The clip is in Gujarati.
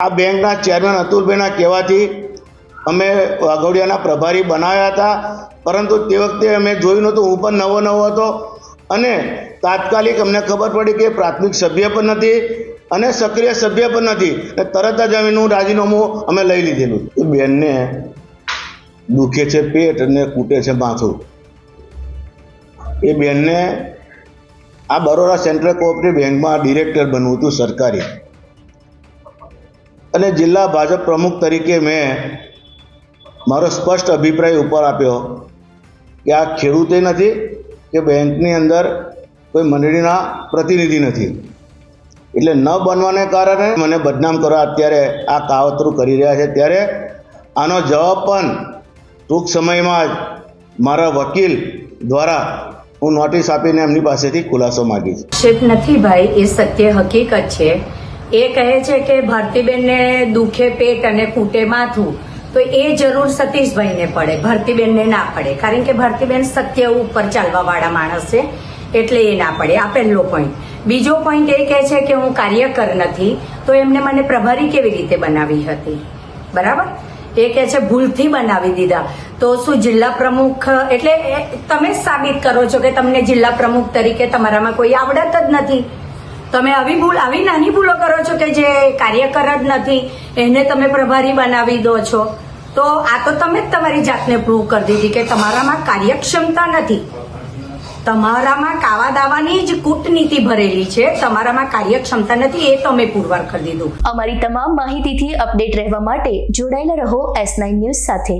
આ બેંકના ચેરમેન અતુલભાઈના કહેવાથી અમે વાઘોડિયાના પ્રભારી બનાવ્યા હતા. પરંતુ તે વખતે અમે જોયું નહોતું, હું પણ નવો નવો હતો અને તાત્કાલિક અમને ખબર પડી કે પ્રાથમિક સભ્ય પણ નથી અને સક્રિય સભ્ય પણ નથી. અને તરત જ અમે રાજીનામું અમે લઈ લીધેલું. એ બેનને દુખે છે, પેટ અને કૂટે છે માથું. એ બેનને આ બરોડા સેન્ટ્રલ કોઓપરેટિવ બેંકમાં ડિરેક્ટર બનવું હતું સરકારી. અને જિલ્લા ભાજપ પ્રમુખ તરીકે મેં મારો સ્પષ્ટ અભિપ્રાય ઉપર આપ્યો કે આ ખેડૂતે નથી, કે બેંકની અંદર કોઈ મંડળીના પ્રતિનિધિ નથી. એટલે ન બનવાને કારણે મને બદનામ કરવા અત્યારે આ કાવતરું કરી રહ્યા છે. ત્યારે આનો જવાબ પણ ટૂંક સમયમાં જ મારા વકીલ દ્વારા હું નોટિસ આપીને એમની પાસેથી ખુલાસો માગીશ. શિપ નથી ભાઈ, એ સત્ય હકીકત છે. એ કહે છે કે ભરતીબેનને દુખે પેટ અને ફૂટે માથું. તો એ જરૂર સતીશભાઈને પડે, ભરતીબેનને ના પડે. કારણ કે ભરતીબેન સત્ય ઉપર ચાલવાવાળા માણસ છે, એટલે એ ના પડે. આ પહેલો પોઈન્ટ બીજો પોઈન્ટ એ કહે છે કે હું કાર્યકર નથી, તો એમને મને પ્રભારી કેવી રીતે બનાવી હતી? બરાબર? એ કહે છે, ભૂલથી બનાવી દીધા. તો શું જિલ્લા પ્રમુખ, એટલે તમે સાબિત કરો છો કે તમને જિલ્લા પ્રમુખ તરીકે તમારામાં કોઈ આવડત જ નથી? તમે આવી ભૂલ, આવી નાની ભૂલો કરો છો કે જે કાર્યકર જ નથી, એને તમે પ્રભારી બનાવી દો છો, તો આ તો તમે જ તમારી જાતને પ્રૂવ કરી દીધી કે તમારામાં કાર્યક્ષમતા નથી. તમારામાં કાવા દાવાની જ કૂટનીતિ ભરેલી છે, તમારામાં કાર્યક્ષમતા નથી, એ તમે પુરવાર કરી દીધું. અમારી તમામ માહિતીથી અપડેટ રહેવા માટે જોડાયેલા રહો એસ નાઇન ન્યૂઝ સાથે.